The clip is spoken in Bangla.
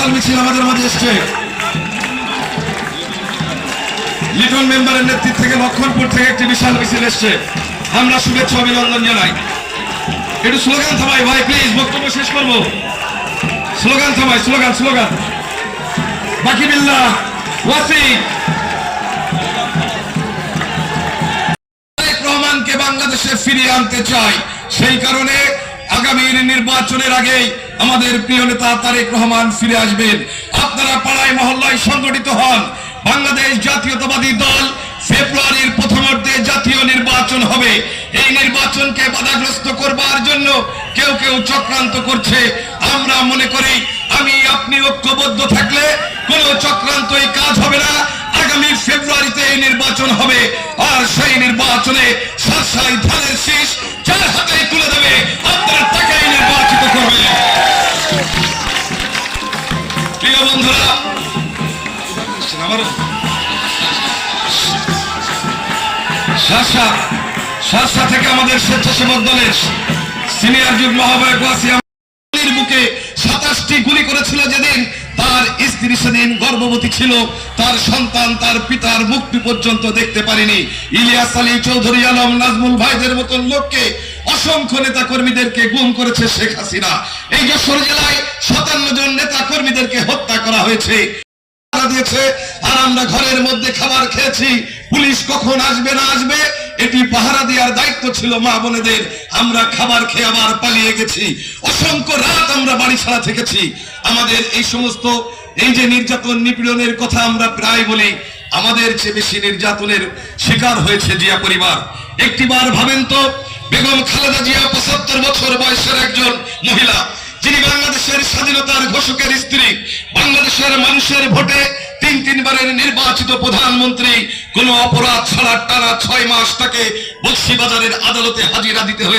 বিশাল মিছিল আমাদের মাঝে এসছে। লিটন মেম্বারের নেতৃত্ব থেকে লক্ষণপুর থেকে একটি বিশাল মিছিল এসছে। আমরা শুভেচ্ছা, অভিনন্দন জানাই। একটু স্লোগান থামাই, ভাই প্লিজ বক্তব্য শেষ করব। স্লোগান থামাই, স্লোগান স্লোগান। বাকি বিল্লাহ ওয়াসি রহমানকে বাংলাদেশে ফিরিয়ে আনতে চাই। সেই কারণে আগামীর নির্বাচনের আগে আমাদের প্রিয় নেতা তারেক রহমান ফিরে আসবেন। আপনারা পাড়ায়, মহল্লায় সংগঠিত হন। বাংলাদেশ জাতীয়তাবাদী দল ফেব্রুয়ারির প্রথমার্ধে জাতীয় নির্বাচন হবে। এই নির্বাচনকে বাধাগ্রস্ত করবার জন্য কেউ কেউ চক্রান্ত করছে। আমরা মনে করি, আমি, আপনি ঐক্যবদ্ধ থাকলে কোনো চক্রান্তই কাজ হবে না। আগামী ফেব্রুয়ারিতে এই নির্বাচন হবে। আর সেই নির্বাচনে সারসাই ধানের শীষ বন্ধুরা। থেকে আমাদের স্বেচ্ছাসেবক দলের সিনিয়র যুগ মহাবায়ক বুকে সাতাশটি গুলি করেছিল যেদিন তার স্ত্রী সেদিন গর্ভবতী ছিল। তার সন্তান, তার পিতার মুক্তি পর্যন্ত দেখতে পারেনি। ইলিয়াস আলী চৌধুরী আলম, নাজমুল ভাইদের মতন লোককে অসংখ্য নেতা কর্মীদেরকে গুম করেছে শেখ হাসিনা। এই যশোর জেলায় সাতান্ন জন নেতা কর্মীদেরকে হত্যা করা হয়েছে। আর আমরা ঘরের মধ্যে খাবার খেয়েছি। পুলিশ কখন আসবে না আসবে? এটি পাহারা দেওয়ার দায়িত্ব ছিল মা বোনেদের। আমরা খাবার খেয়ে আবার পালিয়ে গেছি। অসংখ্য রাত আমরা বাড়ি ছাড়া থেকেছি। আমাদের এই সমস্ত, এই যে নির্যাতন নিপীড়নের কথা আমরা প্রায় বলি, আমাদের চেয়ে বেশি নির্যাতনের শিকার হয়েছে জিয়া পরিবার। একটিবার ভাবেন তো, বেগম খালেদা জিয়া পঁচাত্তর বছর বয়সের একজন মহিলা, যিনি স্বাধীনতার ঘোষকের স্ত্রী, বাংলাদেশের মানুষের ভোটে তিন তিনবারের নির্বাচিত প্রধানমন্ত্রী, কোন অপরাধ ছাড়া টানা ছয় মাস তাকে বক্সিবাজারের আদালতে হাজিরা দিতে হয়েছে।